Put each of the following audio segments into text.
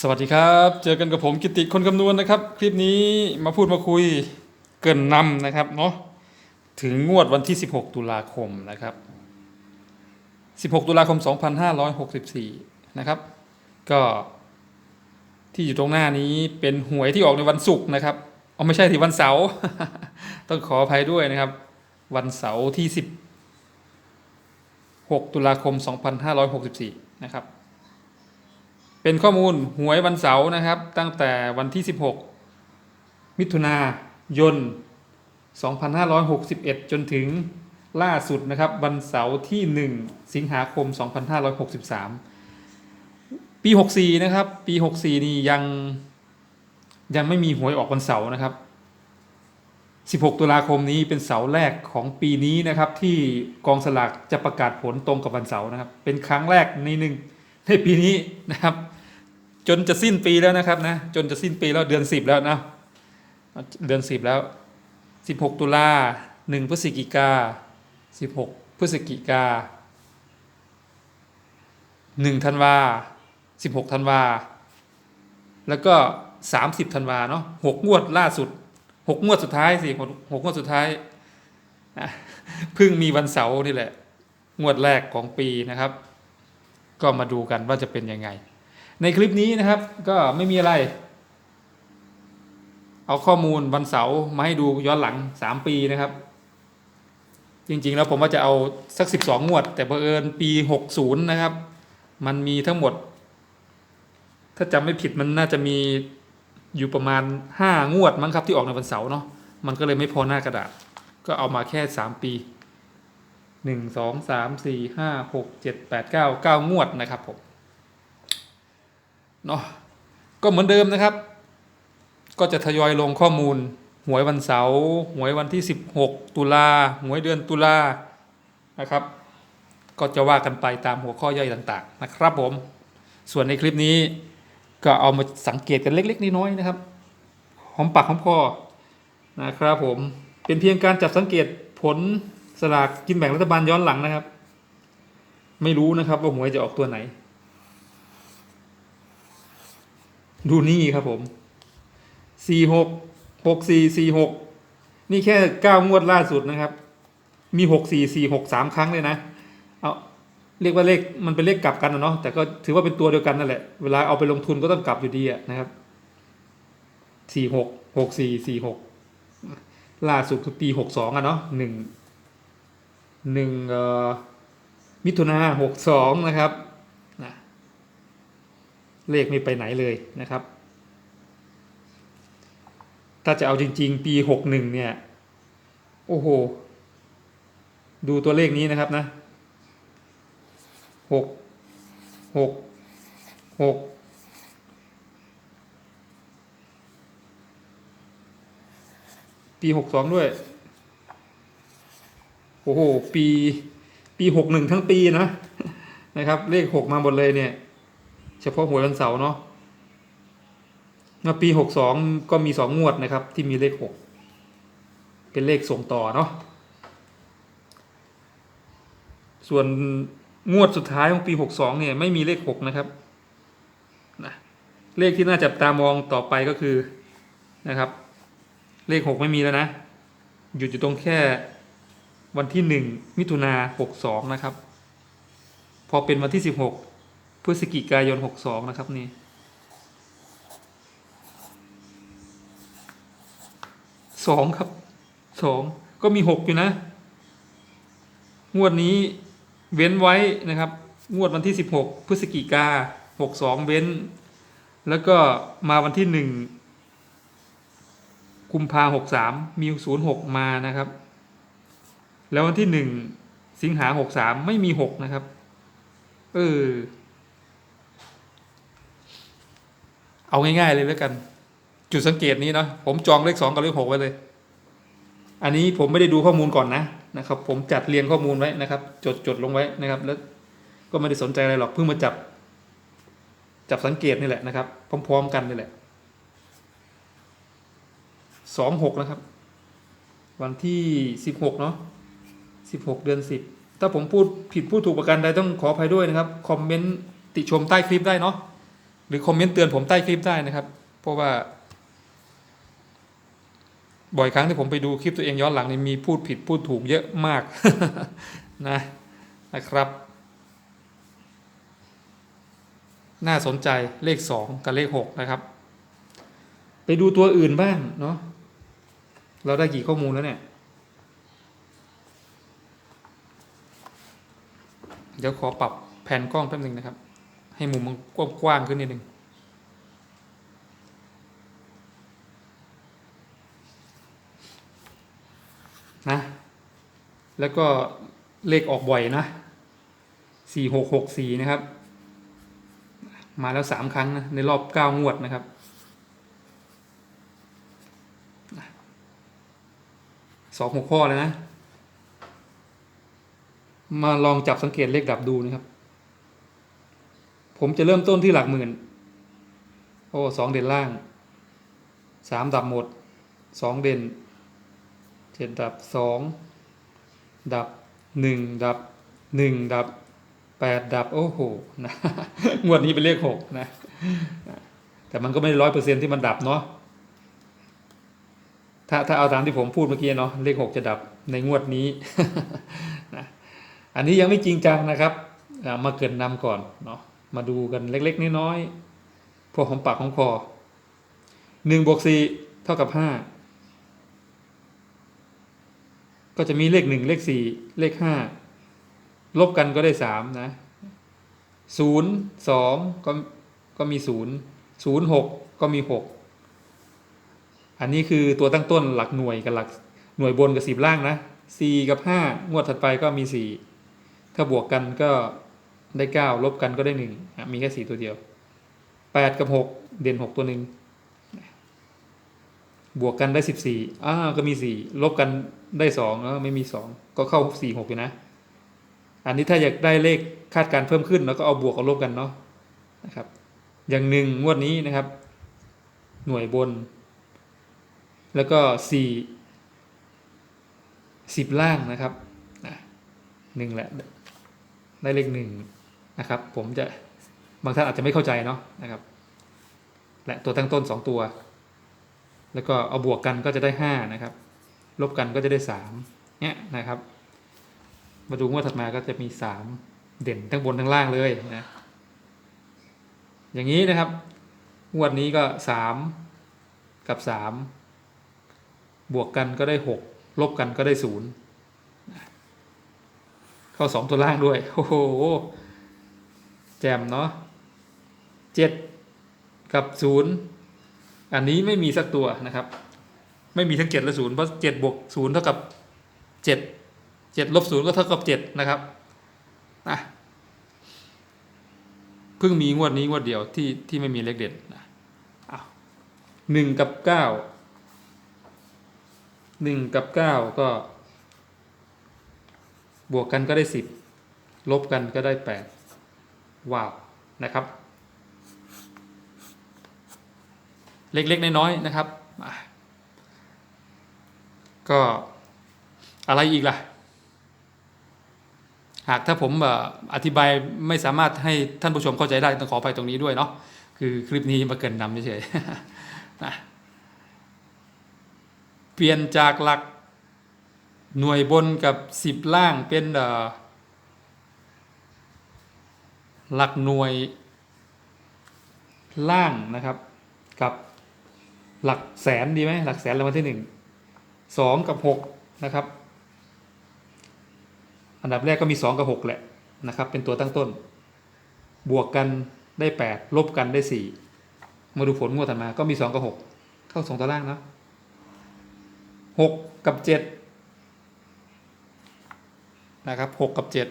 สวัสดีครับ เจอกันกับผมกิติคนคำนวณนะครับ คลิปนี้มาพูดมาคุยเกินนำนะครับเนาะถึงงวดวันที่ 16 ตุลาคมนะครับ 16 ตุลาคม 2564 นะครับ ก็ที่อยู่ตรงหน้านี้เป็นหวยที่ออกในวันศุกร์นะครับเอาไม่ใช่ที่วันเสาร์ต้องขออภัยด้วยนะครับ วันเสาร์ที่ 16 ตุลาคม 2564 นะครับ เป็นข้อมูลหวยวันเสาร์นะครับ ตั้งแต่วันที่ 16 มิถุนายน 2561 จนถึงล่าสุดนะครับ วันเสาร์ที่ 1 สิงหาคม 2563 ปี 64 นะครับ ปี 64 นี่ยังยังไม่มีหวยออกวันเสาร์นะครับ 16 ตุลาคมนี้เป็นเสาร์แรกของปีนี้นะครับ ที่กองสลากจะประกาศผลตรงกับวันเสาร์นะครับ เป็นครั้งแรกในหนึ่งในปีนี้นะครับ จนจะสิ้นปีแล้วนะครับนะจนจะสิ้นปีแล้วเดือนสิบแล้วนะเดือนสิบแล้วสิบหกตุลาหนึ่งพฤศจิกาสิบหกพฤศจิกาหนึ่งธันวาสิบหกธันวา แล้วก็สามสิบธันวาเนาะหกงวดล่าสุดหกงวดสุดท้ายสิหกงวดสุดท้ายอะเพิ่งมีวันเสาร์นี่แหละ งวดแรกของปีนะครับ ก็มาดูกันว่าจะเป็นยังไง ในคลิปนี้นะครับก็ไม่มีอะไร เอาข้อมูลวันเสาร์มาให้ดูย้อนหลัง 3 ปีนะครับ จริงๆแล้วผมว่าจะเอาสัก 12 งวด แต่บังเอิญปี 60 นะครับ มันมีทั้งหมด ถ้าจำไม่ผิดมันน่าจะมีอยู่ประมาณ 5 งวดมั้งครับที่ออกในวันเสาร์เนาะมันก็เลยไม่พอหน้ากระดาษ ก็เอามาแค่ 3 ปี 1 2 3 4 5 6 7 8 9 9 งวดนะครับผม เนาะก็เหมือนเดิมนะครับ ก็จะทยอยลงข้อมูล หวยวันเสาร์หวยวันที่ 16 ตุลาหวยเดือนตุลานะครับ ก็จะว่ากันไปตามหัวข้อย่อยต่างๆ นะครับผม ส่วนในคลิปนี้ก็เอามาสังเกตกันเล็ก ๆน้อยๆนะครับหอมปากหอมคอนะครับผมเป็นเพียงการจับสังเกตผลสลากกินแบ่งรัฐบาลย้อนหลังนะครับ ไม่รู้นะครับว่าหวยจะออกตัวไหน ดูนี่ครับผมสี่หกหกสี่สี่หกนี่แค่เก้างวดล่าสุดนะครับ มีหกสี่สี่หกสามครั้งเลยนะ เอาเรียกว่าเลขมันเป็นเลขกลับกันนะเนาะแต่ก็ถือว่าเป็นตัวเดียวกันนั่นแหละ เวลาเอาไปลงทุนก็ต้องกลับอยู่ดีอะนะครับสี่หกหกสี่สี่หกล่าสุดคือปีหกสองอะเนาะหนึ่งหนึ่งมิถุนาหกสองนะครับ เลขไม่ไปไหนเลยนะครับ ถ้าจะเอาจริง ๆ ปีหกหนึ่งเนี่ย โอ้โห ดูตัวเลขนี้นะครับนะหกหกหกปีหกสองด้วย โอ้โห ปี ปีหกหนึ่งทั้งปีนะ นะครับ เลขหกมาหมดเลยเนี่ย เฉพาะหวยวันเสาร์เนาะมาปีหกสองก็มีสองงวดนะครับ ที่มีเลขหกเป็นเลขส่งต่อเนาะส่วนงวดสุดท้ายของปีหกสองเนี่ยไม่มีเลขหกนะครับนะเลขที่น่าจับตามองต่อไปก็คือนะครับ เลขหกไม่มีแล้วนะ หยุดอยู่ตรงแค่วันที่หนึ่งมิถุนาหกสองนะครับ พอเป็นวันที่สิบหก พฤศจิกายนหกสองนะครับนี่ สองครับ สอง ก็มีหกอยู่นะ งวดนี้เว้นไว้นะครับ งวดวันที่สิบหกพฤศจิกาหกสองเว้น แล้วก็มาวันที่หนึ่งกุมภาหกสามมีศูนย์หกมานะครับ แล้ววันที่หนึ่งสิงหาหกสามไม่มีหกนะครับ เออ เอาง่ายๆเลยแล้วกัน จุดสังเกตนี้เนาะผมจองเลขสองกับเลขหกไว้เลย อันนี้ผมไม่ได้ดูข้อมูลก่อนนะนะครับ ผมจัดเรียงข้อมูลไว้นะครับ จดจดลงไว้นะครับ แล้วก็ไม่ได้สนใจอะไรหรอกเพิ่งมาจับ จับสังเกตนี่แหละนะครับ พร้อมๆกันนี่แหละสองหกนะครับ วันที่สิบหกเนาะสิบหกเดือนสิบถ้าผมพูดผิดพูดถูกประการใดต้องขออภัยด้วยนะครับ คอมเมนต์ติชมใต้คลิปได้เนาะ หรือคอมเมนต์เตือนผมใต้คลิปได้นะครับ เพราะว่า บ่อยครั้งที่ผมไปดูคลิปตัวเองย้อนหลังนี่มีพูดผิดพูดถูกเยอะมากนะนะครับ น่าสนใจเลขสองกับเลขหกนะครับ ไปดูตัวอื่นบ้างเนาะเราได้กี่ข้อมูลแล้วเนี่ยเดี๋ยวขอปรับแผ่นกล้องแป๊บนึงนะครับ ให้มุมมันกว้างขึ้นนิดนึงนะ แล้วก็เลขออกบ่อยนะสี่หกหกสี่นะครับ มาแล้วสามครั้งนะ ในรอบเก้างวดนะครับสองหัวข้อเลยนะ มาลองจับสังเกตเลขดับดูนะครับ ผมจะเริ่มต้นที่หลักหมื่น โอ้สองเด่นล่างสามดับหมดสองเด่นเจ็ดดับสองดับหนึ่งดับหนึ่งดับแปดดับโอ้โหนะงวดนี้เป็นเลขหกนะ แต่มันก็ไม่ร้อยเปอร์เซ็นที่มันดับเนาะถ้าถ้าเอาตามที่ผมพูดเมื่อกี้เนาะเลขหกจะดับในงวดนี้นะอันนี้ยังไม่จริงจังนะครับมาเกินนำก่อนเนาะ มาดูกันเล็กๆน้อยๆพอของปากของคอหนึ่งบวกสี่เท่ากับห้าก็จะมีเลขหนึ่งเลขสี่เลขห้าลบกันก็ได้สามนะศูนย์สองก็ก็มีศูนย์ศูนย์หกก็มีหกอันนี้คือตัวตั้งต้นหลักหน่วยกับหลักหน่วยบนกับสิบล่างนะสี่กับห้างวดถัดไปก็มีสี่ถ้าบวกกันก็ ได้เก้าลบกันก็ได้หนึ่งมีแค่สี่ตัวเดียวแปดกับหกเด่นหกตัวหนึ่งบวกกันได้สิบสี่อ้าก็มีสี่ลบกันได้สองแล้วไม่มีสองก็เข้าสี่หกอยู่นะ อันนี้ถ้าอยากได้เลขคาดการเพิ่มขึ้นแล้วก็เอาบวกเอาลบกันเนาะนะครับ อย่างหนึ่งงวดนี้นะครับ หน่วยบน แล้วก็สี่สิบล่างนะครับหนึ่งแหละ ได้เลขหนึ่ง นะครับ ผมจะบางท่านอาจจะไม่เข้าใจเนาะนะครับ และตัวตั้งต้นสองตัว แล้วก็เอาบวกกันก็จะได้ห้านะครับ ลบกันก็จะได้สามเนี่ยนะครับ มาดูงวดถัดมาก็จะมีสามเด่นทั้งบนทั้งล่างเลยนะอย่างนี้นะครับงวดนี้ก็สามกับสามบวกกันก็ได้หกลบกันก็ได้ศูนย์เข้าสองตัวล่างด้วย โอ้โห จมเนาะเจ็ดกับศูนย์อันนี้ไม่มีสักตัวนะครับ ไม่มีทั้งเจ็ดและศูนย์เพราะเจ็ดบวกศูนย์เท่ากับเจ็ดเจ็ดลบศูนย์ก็เท่ากับเจ็ดนะครับอะเพิ่งมีงวดนี้งวดเดียวที่ที่ไม่มีเลขเด็ดนะหนึ่งกับเก้าหนึ่งกับเก้าก็ บวกกันก็ได้สิบลบกันก็ได้แปด ว้าวนะครับ เล็กๆน้อยๆนะครับ ก็อะไรอีกล่ะ หากถ้าผมเอ่อธิบายไม่สามารถให้ท่านผู้ชมเข้าใจได้ต้องขอไปตรงนี้ด้วยเนาะคือคลิปนี้มาเกินนำเฉยๆนะเปลี่ยนจากหลักหน่วยบนกับสิบล่างเป็นเอ่อ หลักหน่วยล่างนะครับ กับหลักแสนดีไหมหลักแสนรางวัลที่หนึ่งสองกับหกนะครับ อันดับแรกก็มีสองกับหกแหละนะครับ เป็นตัวตั้งต้น บวกกันได้แปดลบกันได้สี่มาดูผลงวดถัดมาก็มีสองกับหกเข้าสองตัวล่างเนาะหกกับเจ็ดนะครับหกกับเจ็ด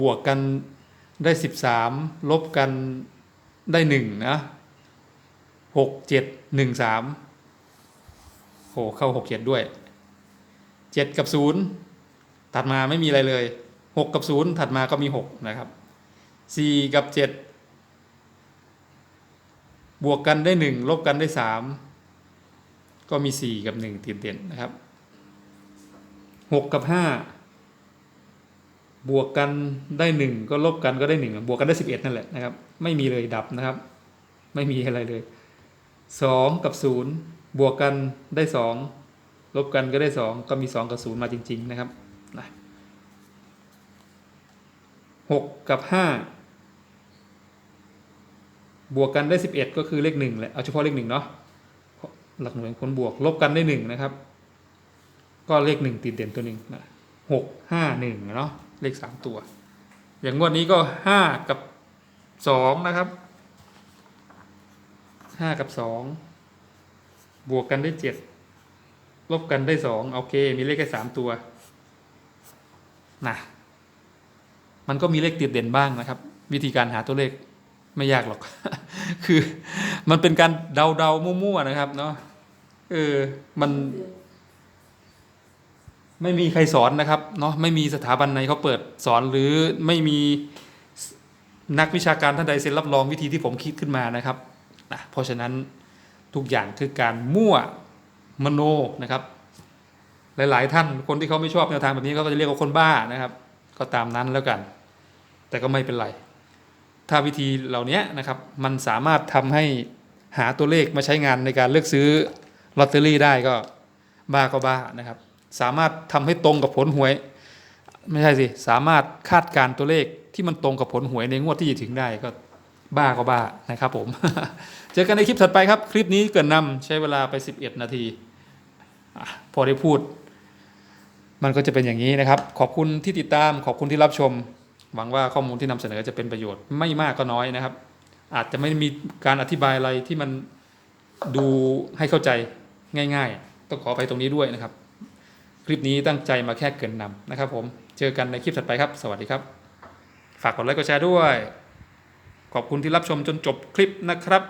บวกกันได้สิบสามลบกันได้หนึ่งนะหกเจ็ดหนึ่งสามโหเข้าหกเจ็ดด้วยเจ็ดกับศูนย์ถัดมาไม่มีอะไรเลยหกกับศูนย์ถัดมาก็มีหกนะครับสี่กับเจ็ดบวกกันได้หนึ่งลบกันได้สามก็มีสี่กับหนึ่งติดเด่นนะครับหกกับห้า บวกกันได้หนึ่งก็ลบกันก็ได้หนึ่งบวกกันได้สิบเอ็ดนั่นแหละนะครับ ไม่มีเลยดับนะครับ ไม่มีอะไรเลยสองกับศูนย์บวกกันได้สองลบกันก็ได้สองก็มีสองกับศูนย์มาจริง ๆ นะครับนะหกกับห้าบวกกันได้สิบเอ็ดก็คือเลขหนึ่งแหละเอาเฉพาะเลขหนึ่งเนาะหลักหน่วยผลบวกลบกันได้หนึ่งนะครับ ก็เลขหนึ่งติดเด่นตัวหนึ่งนะหกห้าหนึ่งเนาะ เลขสามตัว อย่างงวดนี้ก็ห้ากับสองนะครับห้ากับสองบวกกันได้เจ็ดลบกันได้สองโอเค มีเลขแค่สามตัวนะมันก็มีเลขติดเด่นบ้างนะครับ วิธีการหาตัวเลขไม่ยากหรอก คือ มันเป็นการเดาเดาๆมั่วๆนะครับ เนาะเออมัน ไม่มีใครสอนนะครับเนาะไม่มีสถาบันไหนเขาเปิดสอนหรือไม่มีนักวิชาการท่านใดเซ็นรับรองวิธีที่ผมคิดขึ้นมานะครับนะเพราะฉะนั้นทุกอย่างคือการมั่วมโนนะครับ หลาย ๆ ท่านคนที่เขาไม่ชอบแนวทางแบบนี้เขาก็จะเรียกว่าคนบ้านะครับ ก็ตามนั้นแล้วกัน แต่ก็ไม่เป็นไร ถ้าวิธีเหล่านี้นะครับ มันสามารถทำให้หาตัวเลขมาใช้งานในการเลือกซื้อลอตเตอรี่ได้ก็บ้าก็บ้านะครับ สามารถทำให้ตรงกับผลหวย ไม่ใช่สิ สามารถคาดการ์ตัวเลขที่มันตรงกับผลหวยในงวดที่จะถึงได้ก็บ้าก็บ้านะครับผมเจอกันในคลิปถัดไปครับ คลิปนี้เกินนำใช้เวลาไป 11 นาทีพอได้พูด มันก็จะเป็นอย่างนี้นะครับ ขอบคุณที่ติดตามขอบคุณที่รับชม หวังว่าข้อมูลที่นำเสนอจะเป็นประโยชน์ไม่มากก็น้อยนะครับ อาจจะไม่มีการอธิบายอะไรที่มันดูให้เข้าใจง่าย ๆ ต้องขอไปตรงนี้ด้วยนะครับ ลิปนี้ตั้งใจมาแค่เกินนำนะครับผมเจอกันในคลิปถัดไปครับ สวัสดีครับ ฝากกดไลค์กดแชร์ด้วย ขอบคุณที่รับชมจนจบคลิปนะครับ